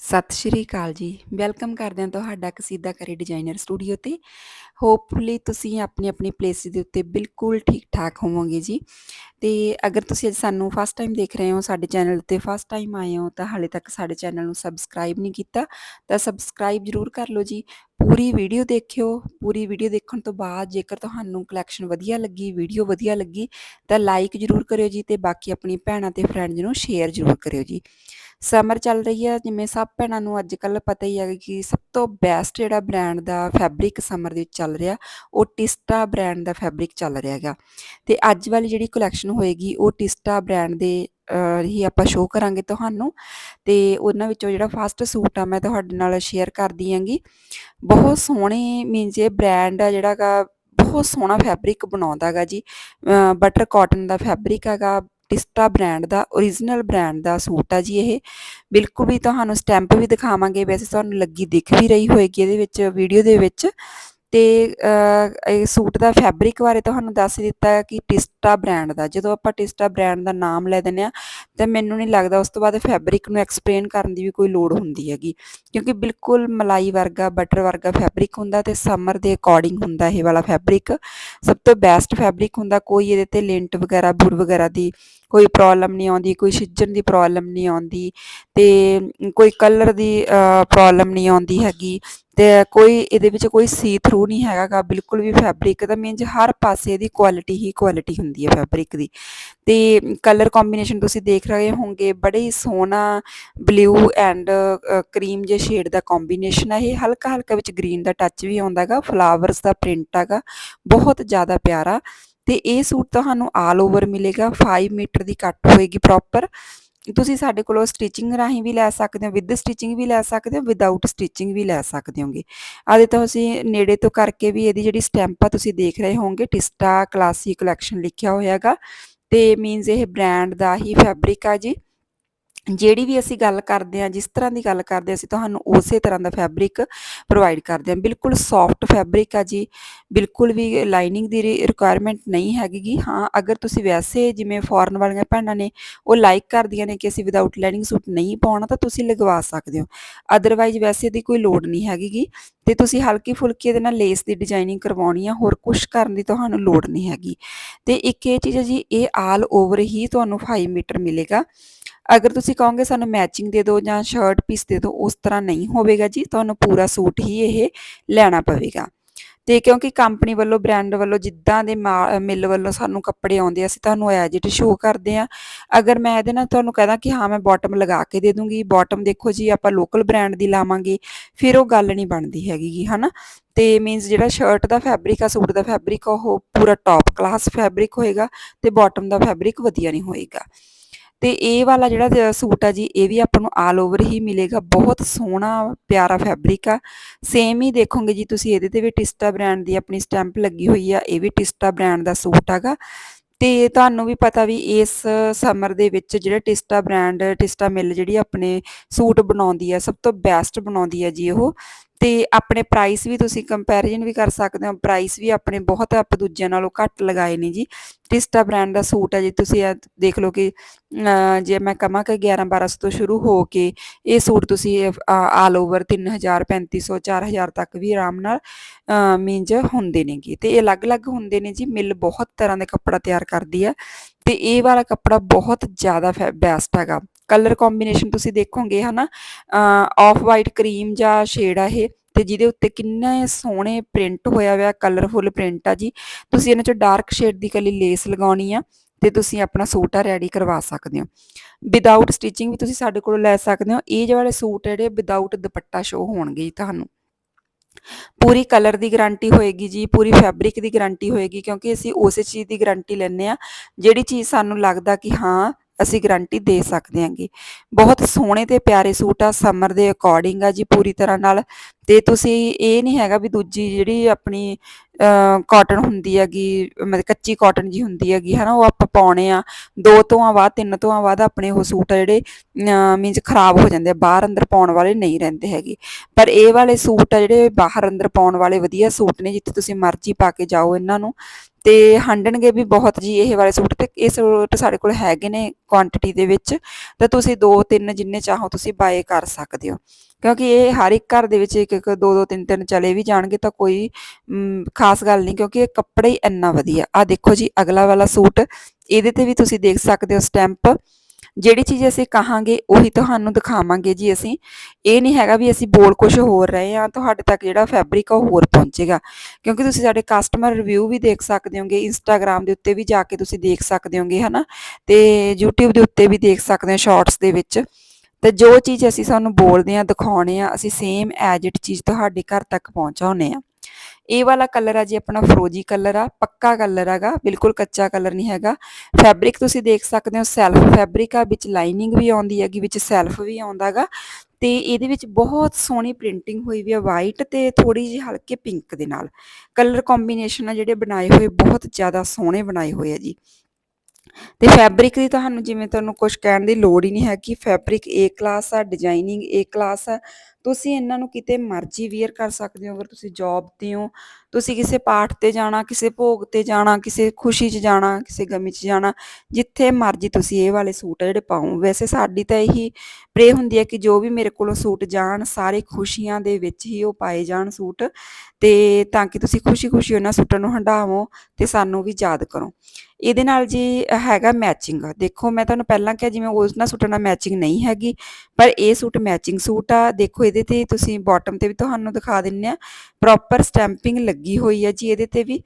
ਸਤਿ ਸ਼੍ਰੀ ਅਕਾਲ ਜੀ। ਵੈਲਕਮ ਕਰਦੇ ਹਾਂ ਤੁਹਾਡਾ ਕਸੀਦਾ ਕਰੇ ਡਿਜ਼ਾਈਨਰ ਸਟੂਡੀਓ ਤੇ। ਹੋਪਫੁਲੀ ਤੁਸੀਂ ਆਪਣੀ ਆਪਣੀ ਪਲੇਸ ਦੇ ਉੱਤੇ ਬਿਲਕੁਲ ਠੀਕ ਠਾਕ ਹੋਵੋਗੇ ਜੀ। ਤੇ ਅਗਰ ਤੁਸੀਂ ਅੱਜ ਸਾਨੂੰ ਫਸਟ ਟਾਈਮ ਦੇਖ ਰਹੇ ਹੋ, ਸਾਡੇ ਚੈਨਲ ਤੇ ਫਸਟ ਟਾਈਮ ਆਏ ਹੋ, ਤਾਂ ਹਾਲੇ ਤੱਕ ਸਾਡੇ ਚੈਨਲ ਨੂੰ ਸਬਸਕ੍ਰਾਈਬ ਨਹੀਂ ਕੀਤਾ, ਤਾਂ ਸਬਸਕ੍ਰਾਈਬ ਜਰੂਰ ਕਰ ਲਓ ਜੀ। ਪੂਰੀ ਵੀਡੀਓ ਦੇਖਿਓ, ਪੂਰੀ ਵੀਡੀਓ ਦੇਖਣ ਤੋਂ ਬਾਅਦ ਜੇਕਰ ਤੁਹਾਨੂੰ ਕਲੈਕਸ਼ਨ ਵਧੀਆ ਲੱਗੀ ਵੀਡੀਓ ਵਧੀਆ ਲੱਗੀ, ਤਾਂ ਲਾਈਕ ਜਰੂਰ ਕਰਿਓ ਜੀ ਤੇ ਬਾਕੀ ਆਪਣੀ ਭੈਣਾਂ ਤੇ ਫਰੈਂਡਸ ਨੂੰ ਸ਼ੇਅਰ ਜਰੂਰ ਕਰਿਓ ਜੀ। ਸਮਰ ਚੱਲ ਰਹੀ ਹੈ ਜਿਵੇਂ ਸਭ ਭੈਣਾਂ ਨੂੰ ਅੱਜ ਕੱਲ ਪਤਾ ਹੀ ਹੈ ਕਿ ਸਭ ਤੋਂ ਬੈਸਟ ਜਿਹੜਾ ਬ੍ਰਾਂਡ ਦਾ ਫੈਬਰਿਕ ਸਮਰ ਦੇ ਵਿੱਚ ਚੱਲ ਰਿਹਾ, ਉਹ ਟਿਸਟਾ ਬ੍ਰਾਂਡ ਦਾ ਫੈਬਰਿਕ ਚੱਲ ਰਿਹਾ ਹੈਗਾ। ਤੇ ਅੱਜ ਵਾਲੀ ਜਿਹੜੀ ਕਲੈਕਸ਼ਨ ਹੋਏਗੀ, ਉਹ ਟਿਸਟਾ ਬ੍ਰਾਂਡ ਦੇ ਹੀ ਆਪਾਂ ਸ਼ੋਅ ਕਰਾਂਗੇ ਤੁਹਾਨੂੰ ਤੇ ਉਹਨਾਂ ਵਿੱਚੋਂ ਜਿਹੜਾ ਫਸਟ ਸੂਟ ਆ ਮੈਂ ਤੁਹਾਡੇ ਨਾਲ ਸ਼ੇਅਰ ਕਰਦੀ ਆਂਗੀ ਬਹੁਤ ਸੋਹਣੇ ਮੀਨਸ ਇਹ ਬ੍ਰਾਂਡ ਆ ਜਿਹੜਾਗਾ ਬਹੁਤ ਸੋਹਣਾ ਫੈਬਰਿਕ ਬਣਾਉਂਦਾਗਾ ਜੀ। ਬਟਰ ਕਾਟਨ ਦਾ ਫੈਬਰਿਕ ਹੈਗਾ, ਟਿਸਟਾ ਬ੍ਰਾਂਡ ਦਾ origignal ਬ੍ਰਾਂਡ ਦਾ ਸੂਟ ਆ ਜੀ ਇਹ। ਬਿਲਕੁਲ ਵੀ ਤੁਹਾਨੂੰ ਸਟੈਂਪ ਵੀ ਦਿਖਾਵਾਂਗੇ, ਵੈਸੇ ਤੁਹਾਨੂੰ ਲੱਗੀ ਦਿਖ ਵੀ ਰਹੀ ਹੋਏਗੀ ਇਹਦੇ ਵਿੱਚ ਵੀਡੀਓ ਦੇ ਵਿੱਚ। ਤੇ ਇਹ ਸੂਟ ਦਾ ਫੈਬਰਿਕ ਬਾਰੇ ਤੁਹਾਨੂੰ ਦੱਸ ਦਿੱਤਾ ਕਿ ਟਿਸਟਾ ਬ੍ਰਾਂਡ ਦਾ। ਜਦੋਂ ਆਪਾਂ ਟਿਸਟਾ ਬ੍ਰਾਂਡ ਦਾ ਨਾਮ ਲੈ ਦਿੰਨੇ ਆ ਤਾਂ ਮੈਨੂੰ ਨਹੀਂ ਲੱਗਦਾ ਉਸ ਤੋਂ ਬਾਅਦ ਫੈਬਰਿਕ ਨੂੰ ਐਕਸਪਲੇਨ ਕਰਨ ਦੀ ਵੀ ਕੋਈ ਲੋੜ ਹੁੰਦੀ ਹੈਗੀ। ਕਿਉਂਕਿ ਬਿਲਕੁਲ ਮਲਾਈ ਵਰਗਾ ਬਟਰ ਵਰਗਾ ਫੈਬਰਿਕ ਹੁੰਦਾ ਤੇ ਸਮਰ ਦੇ ਅਕੋਰਡਿੰਗ ਹੁੰਦਾ ਇਹ ਵਾਲਾ ਫੈਬਰਿਕ ਸਭ ਤੋਂ ਬੈਸਟ ਫੈਬਰਿਕ ਹੁੰਦਾ ਕੋਈ ਇਹਦੇ ਤੇ ਲਿੰਟ ਵਗੈਰਾ, ਬੁਰ ਵਗੈਰਾ ਦੀ ਕੋਈ ਪ੍ਰੋਬਲਮ ਨਹੀਂ ਆਉਂਦੀ, ਕੋਈ ਛਿੱਜਣ ਦੀ ਪ੍ਰੋਬਲਮ ਨਹੀਂ ਆਉਂਦੀ ਤੇ ਕੋਈ ਕਲਰ ਦੀ ਪ੍ਰੋਬਲਮ ਨਹੀਂ ਆਉਂਦੀ ਹੈਗੀ ਤੇ ਕੋਈ ਇਹਦੇ ਵਿੱਚ ਕੋਈ ਸੀ ਥਰੂ ਨਹੀਂ ਹੈਗਾਗਾ, ਬਿਲਕੁਲ ਵੀ ਫੈਬਰਿਕ ਦਾ ਮੀਨਸ ਹਰ ਪਾਸੇ ਇਹਦੀ ਕੁਆਲਿਟੀ ਹੀ ਕੁਆਲਿਟੀ ਹੁੰਦੀ ਹੈ ਫੈਬਰਿਕ ਦੀ। ਤੇ ਕਲਰ ਕੰਬੀਨੇਸ਼ਨ ਤੁਸੀਂ ਦੇਖ ਰਹੇ ਹੋਵੋਗੇ, ਬੜੇ ਹੀ ਸੋਹਣਾ ਬਲੂ ਐਂਡ ਕਰੀਮ ਜੇ ਸ਼ੇਡ ਦਾ ਕੰਬੀਨੇਸ਼ਨ ਹੈ ਇਹ ਹਲਕਾ ਹਲਕਾ ਵਿੱਚ ਗ੍ਰੀਨ ਦਾ ਟੱਚ ਵੀ ਆਉਂਦਾਗਾ ਫਲਾਵਰਸ ਦਾ ਪ੍ਰਿੰਟ ਹੈਗਾ ਬਹੁਤ ਜ਼ਿਆਦਾ ਪਿਆਰਾ। ਤੇ ਇਹ ਸੂਟ ਤੁਹਾਨੂੰ ਆਲ ਓਵਰ ਮਿਲੇਗਾ 5 ਮੀਟਰ ਦੀ ਕੱਟ ਹੋਏਗੀ ਪ੍ਰੋਪਰ ਤੁਸੀਂ ਸਾਡੇ ਕੋਲੋਂ ਸਟਿਚਿੰਗ ਰਾਹੀਂ ਵੀ ਲੈ ਸਕਦੇ ਹੋ ਵਿਦ ਸਟਿਚਿੰਗ ਵੀ ਲੈ ਸਕਦੇ ਹੋ ਵਿਦਆਊਟ ਸਟਿਚਿੰਗ ਵੀ ਲੈ ਸਕਦੇ ਹੋਗੇ। ਆਦੇ ਤਾਂ ਅਸੀਂ ਨੇੜੇ ਤੋਂ ਕਰਕੇ ਵੀ ਇਹਦੀ ਜਿਹੜੀ ਸਟੈਂਪ ਆ, ਤੁਸੀਂ ਦੇਖ ਰਹੇ ਹੋਵੋਗੇ, ਟਿਸਟਾ ਕਲਾਸੀ ਕਲੈਕਸ਼ਨ ਲਿਖਿਆ ਹੋਇਆਗਾ ਤੇ ਮੀਨਸ ਇਹ ਬ੍ਰਾਂਡ ਦਾ ਹੀ ਫੈਬਰਿਕ ਆ ਜੀ। ਜਿਹੜੀ ਵੀ ਅਸੀਂ ਗੱਲ ਕਰਦੇ ਆ ਜਿਸ ਤਰ੍ਹਾਂ ਦੀ ਗੱਲ ਕਰਦੇ ਆ ਅਸੀਂ ਤੁਹਾਨੂੰ ਉਸੇ ਤਰ੍ਹਾਂ ਦਾ ਫੈਬਰਿਕ ਪ੍ਰੋਵਾਈਡ ਕਰਦੇ ਆ ਬਿਲਕੁਲ ਸੌਫਟ ਫੈਬਰਿਕ ਆ ਜੀ, ਬਿਲਕੁਲ ਵੀ ਲਾਈਨਿੰਗ ਦੀ ਰਿਕੁਆਇਰਮੈਂਟ ਨਹੀਂ ਹੈਗੀ ਹਾਂ, ਅਗਰ ਤੁਸੀਂ ਵੈਸੇ ਜਿਵੇਂ ਫੋਰਨ ਵਾਲੀਆਂ ਭੈਣਾਂ ਨੇ, ਉਹ ਲਾਈਕ ਕਰਦੀਆਂ ਨੇ ਕਿ ਅਸੀਂ ਵਿਦਆਊਟ ਲਾਈਨਿੰਗ ਸੂਟ ਨਹੀਂ ਪਾਉਣਾ, ਤਾਂ ਤੁਸੀਂ ਲਗਵਾ ਸਕਦੇ ਹੋ। ਅਦਰਵਾਈਜ਼ ਵੈਸੇ ਦੀ ਕੋਈ ਲੋੜ ਨਹੀਂ ਹੈਗੀ ਤੇ ਤੁਸੀਂ ਹਲਕੀ ਫੁਲਕੀ ਦੇ ਨਾਲ ਲੇਸ ਦੀ ਡਿਜ਼ਾਈਨਿੰਗ ਕਰਵਾਉਣੀ ਆ, ਹੋਰ ਕੁਝ ਕਰਨ ਦੀ ਤੁਹਾਨੂੰ ਲੋੜ ਨਹੀਂ ਹੈਗੀ। ਤੇ ਇੱਕ ਇਹ ਚੀਜ਼ ਹੈ ਜੀ, ਇਹ ਆਲ ਓਵਰ ਹੀ ਤੁਹਾਨੂੰ 5 ਮੀਟਰ ਮਿਲੇਗਾ। ਅਗਰ ਤੁਸੀਂ ਕਹੋਗੇ ਸਾਨੂੰ ਮੈਚਿੰਗ ਦੇ ਦਿਓ ਜਾਂ ਸ਼ਰਟ ਪੀਸ ਦੇ ਦਿਓ, ਉਸ ਤਰ੍ਹਾਂ ਨਹੀਂ ਹੋਵੇਗਾ ਜੀ। ਤੁਹਾਨੂੰ ਪੂਰਾ ਸੂਟ ਹੀ ਇਹ ਲੈਣਾ ਪਵੇਗਾ। ਤੇ ਕਿਉਂਕਿ ਕੰਪਨੀ ਵੱਲੋਂ ਬ੍ਰਾਂਡ ਵੱਲੋਂ ਜਿੱਦਾਂ ਦੇ ਮਿਲ ਵੱਲੋਂ ਸਾਨੂੰ ਕੱਪੜੇ ਆਉਂਦੇ ਅਸੀਂ ਤੁਹਾਨੂੰ ਐਜਿਟ ਸ਼ੋਅ ਕਰਦੇ ਆ। ਅਗਰ ਮੈਂ ਇਹਦੇ ਨਾਲ ਤੁਹਾਨੂੰ ਕਹਦਾ ਕਿ ਹਾਂ, ਮੈਂ ਬਾਟਮ ਲਗਾ ਕੇ ਦੇ ਦੂੰਗੀ। ਬਾਟਮ ਦੇਖੋ ਜੀ, ਆਪਾਂ ਲੋਕਲ ਬ੍ਰਾਂਡ ਦੀ ਲਾਵਾਂਗੇ, ਫਿਰ ਉਹ ਗੱਲ ਨਹੀਂ ਬਣਦੀ ਹੈਗੀ ਹਨਾ। ਤੇ ਮੀਨਸ ਜਿਹੜਾ ਸ਼ਰਟ ਦਾ ਫੈਬਰਿਕ ਆ, ਸੂਟ ਦਾ ਫੈਬਰਿਕ ਉਹ ਪੂਰਾ ਟੌਪ ਕਲਾਸ ਫੈਬਰਿਕ ਹੋਏਗਾ ਤੇ ਬਾਟਮ ਦਾ ਫੈਬਰਿਕ ਵਧੀਆ ਨਹੀਂ ਹੋਏਗਾ। ਤੇ ਇਹ ਵਾਲਾ ਜਿਹੜਾ ਸੂਟ ਆ ਜੀ, ਇਹ ਵੀ ਆਪਾਂ ਨੂੰ ਆਲ ਓਵਰ ਹੀ ਮਿਲੇਗਾ। ਬਹੁਤ ਸੋਹਣਾ, ਪਿਆਰਾ ਫੈਬਰਿਕ ਆ। ਸੇਮ ਹੀ ਦੇਖੋਗੇ ਜੀ ਤੁਸੀਂ, ਇਹਦੇ ਤੇ ਵੀ ਟਿਸਟਾ ਬ੍ਰਾਂਡ ਦੀ ਆਪਣੀ ਸਟੈਂਪ ਲੱਗੀ ਹੋਈ ਆ, ਇਹ ਵੀ ਟਿਸਟਾ ਬ੍ਰਾਂਡ ਦਾ ਸੂਟ ਹੈਗਾ। ਤੇ ਤੁਹਾਨੂੰ ਵੀ ਪਤਾ ਵੀ ਇਸ ਸਮਰ ਦੇ ਵਿੱਚ ਜਿਹੜਾ ਟਿਸਟਾ ਬ੍ਰਾਂਡ ਟਿਸਟਾ ਮਿਲ ਜਿਹੜੀ ਆਪਣੇ ਸੂਟ ਬਣਾਉਂਦੀ ਆ, ਸਭ ਤੋਂ ਬੈਸਟ ਬਣਾਉਂਦੀ ਆ ਜੀ ਉਹ। ਤੇ ਆਪਣੇ ਪ੍ਰਾਈਸ ਵੀ ਤੁਸੀਂ ਕੰਪੈਰੀਜ਼ਨ ਵੀ ਕਰ ਸਕਦੇ ਹੋ ਪ੍ਰਾਈਸ ਵੀ ਆਪਣੇ ਬਹੁਤ ਆਪ ਦੂਜਿਆਂ ਨਾਲੋਂ ਘੱਟ ਲਗਾਏ ਨੇ ਜੀ। ਟਿਸਟਾ ਬ੍ਰਾਂਡ ਦਾ ਸੂਟ ਹੈ ਜੀ, ਤੁਸੀਂ ਦੇਖ ਲਓ ਕਿ ਜੇ ਮੈਂ ਕਮਾਂ ਕਿ 11 1200 ਤੋਂ ਸ਼ੁਰੂ ਹੋ ਕੇ ਇਹ ਸੂਟ ਤੁਸੀਂ ਆਲ ਓਵਰ 3000 3500 4000 ਤੱਕ ਵੀ ਆਰਾਮ ਨਾਲ ਮੀਨਜ ਹੁੰਦੇ ਨੇਗੇ ਤੇ ਇਹ ਅਲੱਗ-ਅਲੱਗ ਹੁੰਦੇ ਨੇ ਜੀ, ਮਿਲ ਬਹੁਤ ਤਰ੍ਹਾਂ ਦੇ ਕੱਪੜਾ ਤਿਆਰ ਕਰਦੀ ਹੈ ਤੇ ਇਹ ਵਾਲਾ ਕੱਪੜਾ ਬਹੁਤ ਜ਼ਿਆਦਾ ਬੈਸਟ ਹੈਗਾ। ਕਲਰ ਕੰਬੀਨੇਸ਼ਨ ਤੁਸੀਂ ਦੇਖੋਗੇ ਹਨਾ ਆਫ ਵਾਈਟ ਕਰੀਮ ਜਾਂ ਸ਼ੇਡ ਆ ਇਹ, ਤੇ ਜਿਹਦੇ ਉੱਤੇ ਕਿੰਨੇ ਸੋਹਣੇ ਪ੍ਰਿੰਟ ਹੋਇਆ ਹੋਇਆ ਕਲਰਫੁਲ ਪ੍ਰਿੰਟ ਆ ਜੀ। ਤੁਸੀਂ ਇਹਨਾਂ ਚੋਂ ਡਾਰਕ ਸ਼ੇਡ ਦੀ ਕੱਲੀ ਲੇਸ ਲਗਾਉਣੀ ਆ, ਤੇ ਤੁਸੀਂ ਆਪਣਾ ਸੂਟ ਆ ਰੈਡੀ ਕਰਵਾ ਸਕਦੇ ਹੋ। ਵਿਦਆਊਟ ਸਟਿਚਿੰਗ ਵੀ ਤੁਸੀਂ ਸਾਡੇ ਕੋਲੋਂ ਲੈ ਸਕਦੇ ਹੋ। ਇਹ ਜਿਹੜੇ ਸੂਟ ਜਿਹੜੇ ਵਿਦਆਊਟ ਦੁਪੱਟਾ ਸ਼ੋ ਹੋਣਗੇ ਤੁਹਾਨੂੰ। ਪੂਰੀ ਕਲਰ ਦੀ ਗਾਰੰਟੀ ਹੋਏਗੀ ਜੀ, ਪੂਰੀ ਫੈਬਰਿਕ ਦੀ ਗਾਰੰਟੀ ਹੋਏਗੀ, ਕਿਉਂਕਿ ਅਸੀਂ ਉਸੇ ਚੀਜ਼ ਦੀ ਗਾਰੰਟੀ ਲੈਂਦੇ ਆ ਜਿਹੜੀ ਚੀਜ਼ ਸਾਨੂੰ ਲੱਗਦਾ ਕਿ ਹਾਂ ਅਸੀਂ ਗਾਰੰਟੀ ਦੇ ਸਕਦੇ ਹਾਂਗੇ। ਬਹੁਤ ਸੋਹਣੇ ਤੇ ਪਿਆਰੇ ਸੂਟ ਆ ਸਮਰ ਦੇ ਅਕੋਰਡਿੰਗ ਆ ਜੀ ਪੂਰੀ ਤਰ੍ਹਾਂ ਨਾਲ। ਤੇ ਤੁਸੀਂ ਇਹ ਨਹੀਂ ਹੈਗਾ ਵੀ ਦੂਜੀ ਜਿਹੜੀ ਆਪਣੀ ਕਾਟਨ ਹੁੰਦੀ ਹੈਗੀ, ਮਤਲਬ ਕੱਚੀ ਕਾਟਨ ਜੀ ਹੁੰਦੀ ਹੈਗੀ, ਹਨਾ, ਉਹ ਆਪਾਂ ਪਾਉਣੇ ਆ। ਦੋ ਤੋਂ ਬਾਅਦ, ਤਿੰਨ ਤੋਂ ਬਾਅਦ ਆਪਣੇ ਉਹ ਸੂਟ ਆ ਜਿਹੜੇ ਮੀਨਸ ਖਰਾਬ ਹੋ ਜਾਂਦੇ ਆ, ਬਾਹਰ ਅੰਦਰ ਪਾਉਣ ਵਾਲੇ ਨਹੀਂ ਰਹਿੰਦੇ ਹੈਗੇ। ਪਰ ਇਹ ਵਾਲੇ ਸੂਟ ਆ ਜਿਹੜੇ ਬਾਹਰ ਅੰਦਰ ਪਾਉਣ ਵਾਲੇ ਵਧੀਆ ਸੂਟ ਨੇ, ਜਿੱਥੇ ਤੁਸੀਂ ਮਰਜ਼ੀ ਪਾ ਕੇ ਜਾਓ ਇਹਨਾਂ ਨੂੰ। ਤੇ ਹੰਡਣਗੇ ਵੀ ਬਹੁਤ ਜੀ ਇਹ ਵਾਲੇ ਸੂਟ ਤੇ, ਇਹ ਸੂਟ ਸਾਡੇ ਕੋਲ ਹੈਗੇ ਨੇ ਕੁਆਂਟੀਟੀ ਦੇ ਵਿੱਚ, ਤਾਂ ਤੁਸੀਂ ਦੋ ਤਿੰਨ ਜਿੰਨੇ ਚਾਹੋ ਤੁਸੀਂ ਬਾਏ ਕਰ ਸਕਦੇ ਹੋ। ਕਿਉਂਕਿ ਇਹ ਹਰ ਇੱਕ ਘਰ ਦੇ ਵਿੱਚ ਇੱਕ ਇੱਕ ਦੋ ਦੋ ਤਿੰਨ ਤਿੰਨ ਚਲੇ ਵੀ ਜਾਣਗੇ ਤਾਂ ਕੋਈ ਖਾਸ ਗੱਲ ਨਹੀਂ ਕਿਉਂਕਿ ਇਹ ਕੱਪੜਾ ਹੀ ਇੰਨਾ ਵਧੀਆ। ਆ ਦੇਖੋ ਜੀ ਅਗਲਾ ਵਾਲਾ ਸੂਟ, ਇਹਦੇ ਤੇ ਵੀ ਤੁਸੀਂ ਦੇਖ ਸਕਦੇ ਹੋ ਸਟੈਂਪ ਜਿਹੜੀ ਚੀਜ਼ ਅਸੀਂ ਕਹਾਂਗੇ, ਉਹੀ ਤੁਹਾਨੂੰ ਦਿਖਾਵਾਂਗੇ ਜੀ ਅਸੀਂ। ਇਹ ਨਹੀਂ ਹੈਗਾ ਵੀ ਅਸੀਂ ਬੋਲ ਕੁਝ ਹੋਰ ਰਹੇ ਆ ਤੁਹਾਡੇ ਤੱਕ ਜਿਹੜਾ ਫੈਬਰਿਕ ਆ ਉਹ ਹੋਰ ਪਹੁੰਚੇਗਾ। ਕਿਉਂਕਿ ਤੁਸੀਂ ਸਾਡੇ ਕਸਟਮਰ ਰਿਵਿਊ ਵੀ ਦੇਖ ਸਕਦੇ ਹੋਗੇ ਇੰਸਟਾਗ੍ਰam ਦੇ ਉੱਤੇ ਵੀ ਜਾ ਕੇ ਤੁਸੀਂ ਦੇਖ ਸਕਦੇ ਹੋਗੇ, ਹਨਾ? ਤੇ YouTube ਦੇ ਉੱਤੇ ਵੀ ਦੇਖ ਸਕਦੇ ਹੋ ਸ਼ਾਰਟਸ ਦੇ ਵਿੱਚ। ਤੇ ਜੋ ਚੀਜ਼ ਅਸੀਂ ਸਾਨੂੰ ਬੋਲਦੇ ਆ ਦਿਖਾਉਣੇ ਆ ਅਸੀਂ ਸੇਮ ਐਜ ਇਟ ਚੀਜ਼ ਤੁਹਾਡੇ ਘਰ ਤੱਕ ਪਹੁੰਚਾਉਨੇ ਆ ਇਹ ਵਾਲਾ ਕਲਰ ਆ ਜੀ ਆਪਣਾ ਫਰੋਜੀ ਕਲਰ ਆ, ਪੱਕਾ ਕਲਰ ਹੈਗਾ ਬਿਲਕੁਲ ਕੱਚਾ ਕਲਰ ਨਹੀਂ ਹੈਗਾ। ਫੈਬਰਿਕ ਤੁਸੀਂ ਦੇਖ ਸਕਦੇ ਹੋ ਸੈਲਫ ਫੈਬਰਿਕ ਆ, ਵਿੱਚ ਲਾਈਨਿੰਗ ਵੀ ਆਉਂਦੀ ਹੈਗੀ, ਵਿੱਚ ਸੈਲਫ ਵੀ ਆਉਂਦਾਗਾ ਤੇ ਇਹਦੇ ਵਿੱਚ ਬਹੁਤ ਸੋਹਣੀ ਪ੍ਰਿੰਟਿੰਗ ਹੋਈ ਵੀ ਆ ਵਾਈਟ ਤੇ ਥੋੜੀ ਜਿਹੀ ਹਲਕੇ ਪਿੰਕ ਦੇ ਨਾਲ। ਕਲਰ ਕੰਬੀਨੇਸ਼ਨ ਆ ਜਿਹੜੇ ਬਣਾਏ ਹੋਏ, ਬਹੁਤ ਜ਼ਿਆਦਾ ਸੋਹਣੇ ਬਣਾਏ ਹੋਏ ਆ ਜੀ। ਤੇ ਫੈਬਰਿਕ ਦੀ ਤੁਹਾਨੂੰ ਜਿਵੇਂ ਤੁਹਾਨੂੰ ਕੁਝ ਕਹਿਣ ਦੀ ਲੋੜ ਹੀ ਨਹੀਂ ਹੈ ਕਿ ਫੈਬਰਿਕ ਏ ਕਲਾਸ ਆ ਡਿਜ਼ਾਈਨਿੰਗ ਏ ਕਲਾਸ ਆ ਤੁਸੀਂ ਇਹਨਾਂ ਨੂੰ ਕਿਤੇ ਮਰਜ਼ੀ ਵੇਅਰ ਕਰ ਸਕਦੇ ਹੋ, ਅਗਰ ਤੁਸੀਂ ਜੌਬ ਤੇ ਹੋ, ਤੁਸੀਂ ਕਿਸੇ ਪਾਠ ਤੇ ਜਾਣਾ, ਕਿਸੇ ਭੋਗ ਤੇ ਜਾਣਾ, ਕਿਸੇ ਖੁਸ਼ੀ 'ਚ ਜਾਣਾ, ਕਿਸੇ ਗਮੀ 'ਚ ਜਾਣਾ, ਜਿੱਥੇ ਮਰਜ਼ੀ ਤੁਸੀਂ ਇਹ ਵਾਲੇ ਸੂਟ ਆ ਜਿਹੜੇ ਪਾਓ। ਵੈਸੇ ਸਾਡੀ ਤਾਂ ਇਹੀ ਪ੍ਰੇ ਹੁੰਦੀ ਹੈ ਕਿ ਜੋ ਵੀ ਮੇਰੇ ਕੋਲੋਂ ਸੂਟ ਜਾਣ, ਸਾਰੇ ਖੁਸ਼ੀਆਂ ਦੇ ਵਿੱਚ ਹੀ ਉਹ ਪਾਏ ਜਾਣ ਸੂਟ, ਤੇ ਤਾਂ ਕਿ ਤੁਸੀਂ ਖੁਸ਼ੀ-ਖੁਸ਼ੀ ਉਹਨਾਂ ਸੂਟਾਂ ਨੂੰ ਹੰਡਾਵੋ ਤੇ ਸਾਨੂੰ ਵੀ ਯਾਦ ਕਰੋ। ਇਹਦੇ ਨਾਲ ਜੀ ਹੈਗਾ ਮੈਚਿੰਗ ਦੇਖੋ, ਮੈਂ ਤੁਹਾਨੂੰ ਪਹਿਲਾਂ ਕਿਹਾ ਜਿਵੇਂ ਉਸ ਨਾਲ ਸੂਟਾਂ ਨਾਲ ਮੈਚਿੰਗ ਨਹੀਂ ਹੈਗੀ, ਪਰ ਇਹ ਸੂਟ ਮੈਚਿੰਗ ਸੂਟ ਆ। ਦੇਖੋ ਇਹਦੇ ਤੇ ਤੁਸੀਂ ਬਾਟਮ ਤੇ ਵੀ ਤੁਹਾਨੂੰ ਦਿਖਾ ਦਿੰਨੇ ਆ। ਪ੍ਰੋਪਰ ਸਟੈਂਪਿੰਗ ਲੱਗੀ ਹੋਈ ਹੈ ਜੀ ਇਹਦੇ ਤੇ ਵੀ।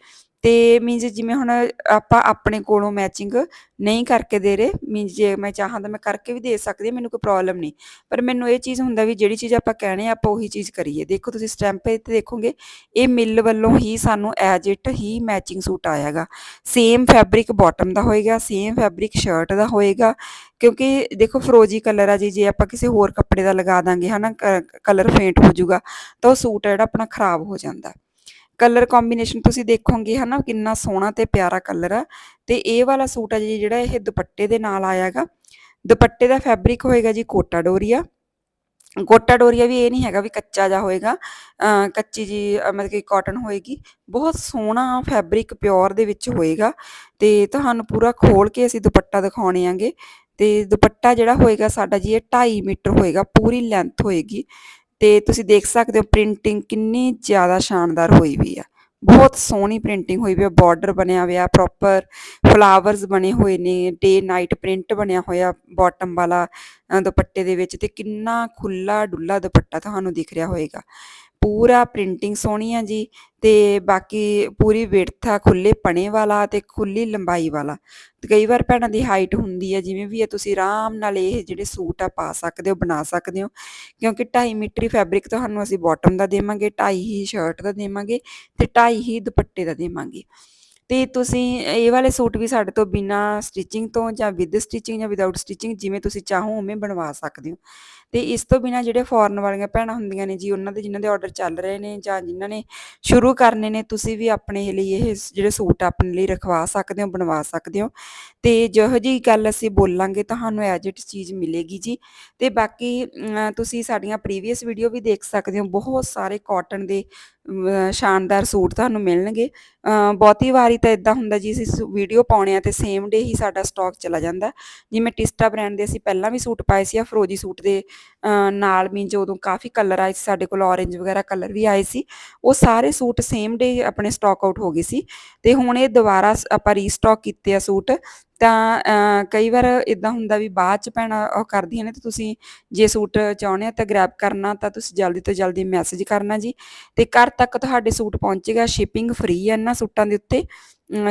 ਤੇ ਮੀਨਜ਼ ਜਿਵੇਂ ਹੁਣ ਆਪਾਂ ਆਪਣੇ ਕੋਲੋਂ ਮੈਚਿੰਗ ਨਹੀਂ ਕਰਕੇ ਦੇ ਰਹੇ ਮੀਨਜ਼ ਜੇ ਮੈਂ ਚਾਹਾਂ ਤਾਂ ਮੈਂ ਕਰਕੇ ਵੀ ਦੇ ਸਕਦੀ ਮੈਨੂੰ ਕੋਈ ਪ੍ਰੋਬਲਮ ਨਹੀਂ। ਪਰ ਮੈਨੂੰ ਇਹ ਚੀਜ਼ ਹੁੰਦਾ ਵੀ ਜਿਹੜੀ ਚੀਜ਼ ਆਪਾਂ ਕਹਿਣੇ ਆਪਾਂ ਉਹੀ ਚੀਜ਼ ਕਰੀਏ। ਦੇਖੋ ਤੁਸੀਂ ਸਟੈਂਪ ਤੇ ਦੇਖੋਗੇ, ਇਹ ਮਿਲ ਵੱਲੋਂ ਹੀ ਸਾਨੂੰ ਐਜ ਇਟ ਹੀ ਮੈਚਿੰਗ ਸੂਟ ਆਇਆਗਾ। ਸੇਮ ਫੈਬਰਿਕ ਬਾਟਮ ਦਾ ਹੋਏਗਾ ਸੇਮ ਫੈਬਰਿਕ ਸ਼ਰਟ ਦਾ ਹੋਏਗਾ, ਕਿਉਂਕਿ ਦੇਖੋ ਫਰੋਜੀ ਕਲਰ ਆ ਜੀ, ਜੇ ਆਪਾਂ ਕਿਸੇ ਹੋਰ ਕੱਪੜੇ ਦਾ ਲਗਾ ਦਾਂਗੇ, ਹਨਾ ਕਲਰ ਫੇਂਟ ਹੋ ਜਾਊਗਾ, ਤਾਂ ਉਹ ਸੂਟ ਜਿਹੜਾ ਆਪਣਾ ਖਰਾਬ ਹੋ ਜਾਂਦਾ। ਕਲਰ ਕੰਬੀਨੇਸ਼ਨ ਤੁਸੀਂ ਦੇਖੋਗੇ ਹਨਾ, ਕਿੰਨਾ ਸੋਹਣਾ ਤੇ ਪਿਆਰਾ ਕਲਰ ਆ। ਤੇ ਇਹ ਵਾਲਾ ਸੂਟ ਆ ਜੀ, ਜਿਹੜਾ ਇਹ ਦੁਪੱਟੇ ਦੇ ਨਾਲ ਆਇਆਗਾ ਦੁਪੱਟੇ ਦਾ ਫੈਬਰਿਕ ਹੋਏਗਾ ਜੀ ਕੋਟਾ ਡੋਰੀਆ। ਕੋਟਾ ਡੋਰੀਆ ਵੀ ਇਹ ਨਹੀਂ ਹੈਗਾ ਵੀ ਕੱਚਾ ਜਾ ਹੋਏਗਾ। ਕੱਚੀ ਜੀ ਮਤਲਬ ਕਿ ਕਾਟਨ ਹੋਏਗੀ। ਬਹੁਤ ਸੋਹਣਾ ਫੈਬਰਿਕ ਪਿਓਰ ਦੇ ਵਿੱਚ ਹੋਏਗਾ। ਤੇ ਤੁਹਾਨੂੰ ਪੂਰਾ ਖੋਲ ਕੇ ਅਸੀਂ ਦੁਪੱਟਾ ਦਿਖਾਉਣੇ ਆਂਗੇ। ਤੇ ਦੁਪੱਟਾ ਜਿਹੜਾ ਹੋਏਗਾ ਸਾਡਾ ਜੀ, ਇਹ 2.5 ਮੀਟਰ ਹੋਏਗਾ, ਪੂਰੀ ਲੈਂਥ ਹੋਏਗੀ। ਤੇ ਤੁਸੀਂ ਦੇਖ ਸਕਦੇ ਹੋ ਪ੍ਰਿੰਟਿੰਗ ਕਿੰਨੀ ਜ਼ਿਆਦਾ ਸ਼ਾਨਦਾਰ ਹੋਈ ਵੀ ਆ। ਬਹੁਤ ਸੋਹਣੀ ਪ੍ਰਿੰਟਿੰਗ ਹੋਈ ਵੀ ਆ ਬਾਰਡਰ ਬਣਿਆ ਹੋਇਆ ਪ੍ਰੋਪਰ ਫਲਾਵਰਸ ਬਣੇ ਹੋਏ ਨੇ ਡੇ ਨਾਈਟ ਪ੍ਰਿੰਟ ਬਣਿਆ ਹੋਇਆ ਬਾਟਮ ਵਾਲਾ ਦੁਪੱਟੇ ਦੇ ਵਿੱਚ ਤੇ ਕਿੰਨਾ ਖੁੱਲਾ ਡੁੱਲਾ ਦੁਪੱਟਾ ਤੁਹਾਨੂੰ ਦਿਖ ਰਿਹਾ ਹੋਏਗਾ। ਪੂਰਾ ਪ੍ਰਿੰਟਿੰਗ ਸੋਹਣੀ ਆ ਜੀ ਤੇ ਬਾਕੀ ਪੂਰੀ ਵਿਡਥ ਆ ਖੁੱਲੇ ਪਣੇ ਵਾਲਾ ਤੇ ਖੁੱਲੀ ਲੰਬਾਈ ਵਾਲਾ। ਤੇ ਕਈ ਵਾਰ ਭੈਣਾਂ ਦੀ ਹਾਈਟ ਹੁੰਦੀ ਹੈ ਜਿਵੇਂ ਵੀ ਆ, ਤੁਸੀਂ ਆਰਾਮ ਨਾਲ ਇਹ ਜਿਹੜੇ ਸੂਟ ਆ ਪਾ ਸਕਦੇ ਹੋ, ਬਣਾ ਸਕਦੇ ਹੋ। ਕਿਉਂਕਿ 2.5 ਮੀਟਰੀ ਫੈਬਰਿਕ ਤੁਹਾਨੂੰ ਅਸੀਂ ਬਾਟਮ ਦਾ ਦੇਵਾਂਗੇ 2.5 ਹੀ ਸ਼ਰਟ ਦਾ ਦੇਵਾਂਗੇ ਤੇ 2.5 ਹੀ ਦੁਪੱਟੇ ਦਾ ਦੇਵਾਂਗੇ। ਤੇ ਤੁਸੀਂ ਇਹ ਵਾਲੇ ਸੂਟ ਵੀ ਸਾਡੇ ਤੋਂ ਬਿਨਾ ਸਟਿਚਿੰਗ ਤੋਂ ਜਾਂ ਵਿਦ ਸਟਿਚਿੰਗ ਜਾਂ ਵਿਦਆਊਟ ਸਟਿਚਿੰਗ ਜਿਵੇਂ ਤੁਸੀਂ ਚਾਹੋ ਉਵੇਂ ਬਣਵਾ ਸਕਦੇ ਹੋ। ਤੇ ਇਸ ਤੋਂ ਬਿਨਾ ਜਿਹੜੇ ਫੋਰਨ ਵਾਲੀਆਂ ਭੈਣਾਂ ਹੁੰਦੀਆਂ ਨੇ ਜੀ, ਉਹਨਾਂ ਦੇ ਜਿਨ੍ਹਾਂ ਦੇ ਆਰਡਰ ਚੱਲ ਰਹੇ ਨੇ ਜਾਂ ਜਿਨ੍ਹਾਂ ਨੇ ਸ਼ੁਰੂ ਕਰਨੇ ਨੇ, ਤੁਸੀਂ ਵੀ ਆਪਣੇ ਲਈ ਇਹ ਜਿਹੜੇ ਸੂਟ ਆਪਣੇ ਲਈ ਰਖਵਾ ਸਕਦੇ ਹੋ, ਬਣਵਾ ਸਕਦੇ ਹੋ। ਤੇ ਜਿਹੋ ਜੀ ਗੱਲ ਅਸੀਂ ਬੋਲਾਂਗੇ, ਤੁਹਾਨੂੰ ਐਜ ਇਟ ਚੀਜ਼ ਮਿਲੇਗੀ ਜੀ। ਤੇ ਬਾਕੀ ਤੁਸੀਂ ਸਾਡੀਆਂ ਪ੍ਰੀਵੀਅਸ ਵੀਡੀਓ ਵੀ ਦੇਖ ਸਕਦੇ ਹੋ, ਬਹੁਤ ਸਾਰੇ ਕਾਟਨ ਦੇ ਸ਼ਾਨਦਾਰ ਸੂਟ ਤੁਹਾਨੂੰ ਮਿਲਣਗੇ। ਬਹੁਤੀ ਵਾਰੀ ਤਾਂ ਇਦਾਂ ਹੁੰਦਾ ਜੀ, ਅਸੀਂ ਵੀਡੀਓ ਪਾਉਣੇ ਆ ਤੇ ਸੇਮ ਡੇ ਹੀ ਸਾਡਾ ਸਟਾਕ ਚਲਾ ਜਾਂਦਾ। ਜਿਵੇਂ ਟਿਸਟਾ ਬ੍ਰਾਂਡ ਦੇ ਅਸੀਂ ਪਹਿਲਾਂ ਵੀ ਸੂਟ ਪਾਏ ਸੀ ਆ ਫਰੋਜੀ ਸੂਟ ਦੇ ਨਾਲ ਮੀਨ ਜੋ ਕਾਫੀ ਕਲਰ ਆਏ ਸੀ, ਸਾਡੇ ਕੋਲ ਔਰੇਂਜ ਵਗੈਰਾ ਕਲਰ ਵੀ ਆਏ ਸੀ। ਉਹ ਸਾਰੇ ਸੂਟ ਸੇਮ ਡੇ ਆਪਣੇ ਸਟਾਕ ਆਊਟ ਹੋ ਗਏ ਸੀ। ਤੇ ਹੁਣ ਇਹ ਦੁਬਾਰਾ ਆਪਾਂ ਰੀਸਟਾਕ ਕੀਤੇ ਆ ਸੂਟ। ਤਾਂ ਕਈ ਵਾਰ ਇਦਾਂ ਹੁੰਦਾ ਵੀ ਬਾਅਦ ਚ ਭੈਣਾਂ ਉਹ ਕਰਦੀਆਂ ਨੇ ਤੇ ਤੁਸੀਂ ਜੇ ਸੂਟ ਚਾਹੁੰਦੇ ਹੋ ਤਾਂ ਗ੍ਰੈਬ ਕਰਨਾ ਤਾਂ ਤੁਸੀਂ ਜਲਦੀ ਤੋਂ ਜਲਦੀ ਮੈਸੇਜ ਕਰਨਾ ਜੀ। ਤੇ ਘਰ ਤੱਕ ਤੁਹਾਡੇ ਸੂਟ ਪਹੁੰਚੇਗਾ ਸ਼ਿਪਿੰਗ ਫ੍ਰੀ ਹੈ ਇਹਨਾਂ ਸੂਟਾਂ ਦੇ ਉੱਤੇ।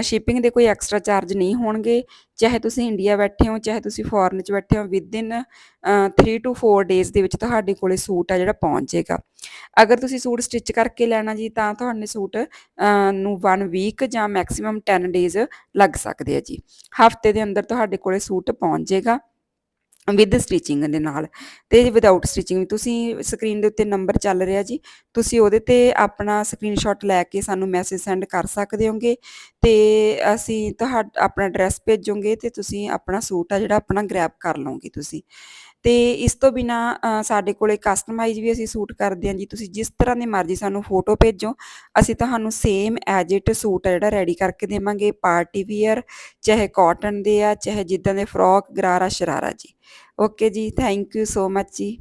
ਸ਼ਿਪਿੰਗ ਦੇ ਕੋਈ ਐਕਸਟਰਾ ਚਾਰਜ ਨਹੀਂ ਹੋਣਗੇ। ਚਾਹੇ ਤੁਸੀਂ ਇੰਡੀਆ ਬੈਠੇ ਹੋ, ਚਾਹੇ ਤੁਸੀਂ ਫੋਰਨ 'ਚ ਬੈਠੇ ਹੋ ਵਿਦ ਇਨ 3 ਟੂ 4 ਡੇਜ਼ ਦੇ ਵਿੱਚ ਤੁਹਾਡੇ ਕੋਲੇ ਸੂਟ ਆ ਜਿਹੜਾ ਪਹੁੰਚ ਜਾਏਗਾ ਅਗਰ ਤੁਸੀਂ ਸੂਟ ਸਟਿਚ ਕਰਕੇ ਲੈਣਾ ਜੀ, ਤਾਂ ਤੁਹਾਨੂੰ ਸੂਟ ਨੂੰ 1 ਵੀਕ ਜਾਂ ਮੈਕਸਿਮਮ 10 ਡੇਜ਼ ਲੱਗ ਸਕਦੇ ਆ ਜੀ। ਹਫ਼ਤੇ ਦੇ ਅੰਦਰ ਤੁਹਾਡੇ ਕੋਲੇ ਸੂਟ ਪਹੁੰਚ ਜਾਏਗਾ ਵਿਦ ਸਟਿਚਿੰਗ ਦੇ ਨਾਲ ਤੇ ਵਿਦਆਊਟ ਸਟਿਚਿੰਗ ਵੀ ਤੁਸੀਂ ਸਕਰੀਨ ਦੇ ਉੱਤੇ ਨੰਬਰ ਚੱਲ ਰਿਹਾ ਜੀ, ਤੁਸੀਂ ਉਹਦੇ ਤੇ ਆਪਣਾ ਸਕਰੀਨਸ਼ਾਟ ਲੈ ਕੇ ਸਾਨੂੰ ਮੈਸੇਜ ਸੈਂਡ ਕਰ ਸਕਦੇ ਹੋਗੇ ਤੇ ਅਸੀਂ ਤੁਹਾਡਾ, ਆਪਣਾ ਐਡਰੈਸ ਭੇਜੋਗੇ ਤੇ ਤੁਸੀਂ ਆਪਣਾ ਸੂਟ ਆ ਜਿਹੜਾ ਆਪਣਾ ਗ੍ਰੈਬ ਕਰ ਲਓਗੇ ਤੁਸੀਂ। ਤੇ ਇਸ ਤੋਂ ਬਿਨਾ ਸਾਡੇ ਕੋਲੇ ਕਸਟਮਾਈਜ਼ ਵੀ ਅਸੀਂ ਸੂਟ ਕਰਦੇ ਹਾਂ ਜੀ, ਤੁਸੀਂ ਜਿਸ ਤਰ੍ਹਾਂ ਦੀ ਮਰਜ਼ੀ ਸਾਨੂੰ ਫੋਟੋ ਭੇਜੋ, ਅਸੀਂ ਤੁਹਾਨੂੰ ਸੇਮ ਐਜ ਇਟ ਸੂਟ ਆ ਜਿਹੜਾ ਰੈਡੀ ਕਰਕੇ ਦੇਵਾਂਗੇ ਪਾਰਟੀ ਵੀਅਰ ਚਾਹੇ ਕਾਟਨ ਦੇ ਆ, ਚਾਹੇ ਜਿੱਦਾਂ ਦੇ ਫਰੋਕ ਗਰਾਰਾ, ਸ਼ਰਾਰਾ ਜੀ। ਓਕੇ ਜੀ ਥੈਂਕ ਯੂ ਸੋ ਮੱਚ ਜੀ।